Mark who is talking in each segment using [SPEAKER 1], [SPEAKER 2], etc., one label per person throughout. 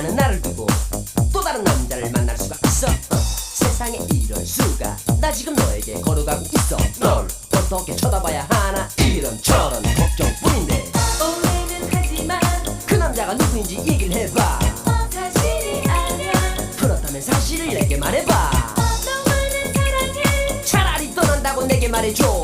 [SPEAKER 1] 남자는 나를 두고 또 다른 남자를 만날 수가 있어. 어, 세상에 이럴 수가. 나 지금 너에게 걸어가고 있어. 널 어떻게 쳐다봐야 하나? 이런 저런 걱정뿐인데.
[SPEAKER 2] 오해는 하지만
[SPEAKER 1] 그 남자가 누구인지 얘기를 해봐.
[SPEAKER 2] 사실이 아냐
[SPEAKER 1] 그렇다면 사실을 내게 말해봐.
[SPEAKER 2] 너만을 사랑해
[SPEAKER 1] 차라리 떠난다고 내게 말해줘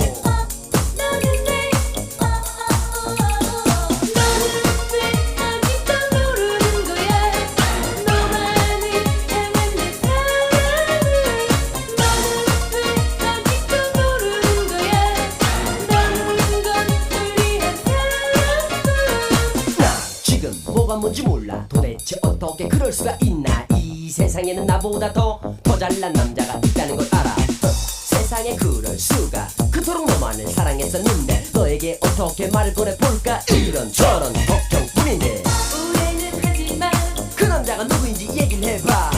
[SPEAKER 1] 뭐가 뭔지 몰라. 도대체 어떻게 그럴 수가 있나? 이 세상에는 나보다 더 더 잘난 남자가 있다는 걸 알아. 어, 세상에 그럴 수가. 그토록 너만을 사랑했었는데 너에게 어떻게 말을 꺼내볼까? 이런 저런 걱정뿐인데
[SPEAKER 2] 오해는 하지만
[SPEAKER 1] 그 남자가 누구인지 얘기를 해봐.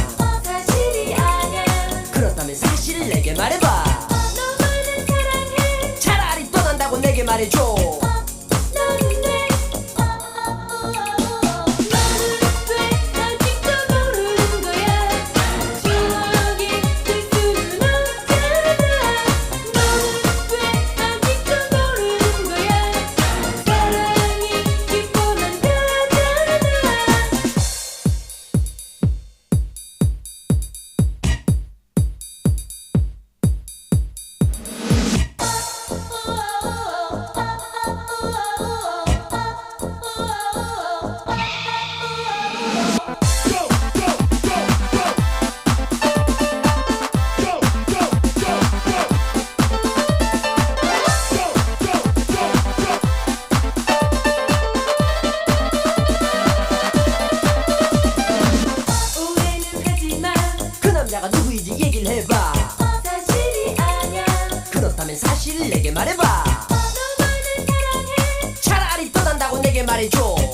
[SPEAKER 2] 사실이 아냐
[SPEAKER 1] 그렇다면 사실을 내게 말해봐.
[SPEAKER 2] 너만을 사랑해.
[SPEAKER 1] 차라리 떠난다고 내게 말해줘
[SPEAKER 2] 사실 내게 말해봐. 너도 나를 사랑해.
[SPEAKER 1] 차라리 떠난다고 내게 말해줘.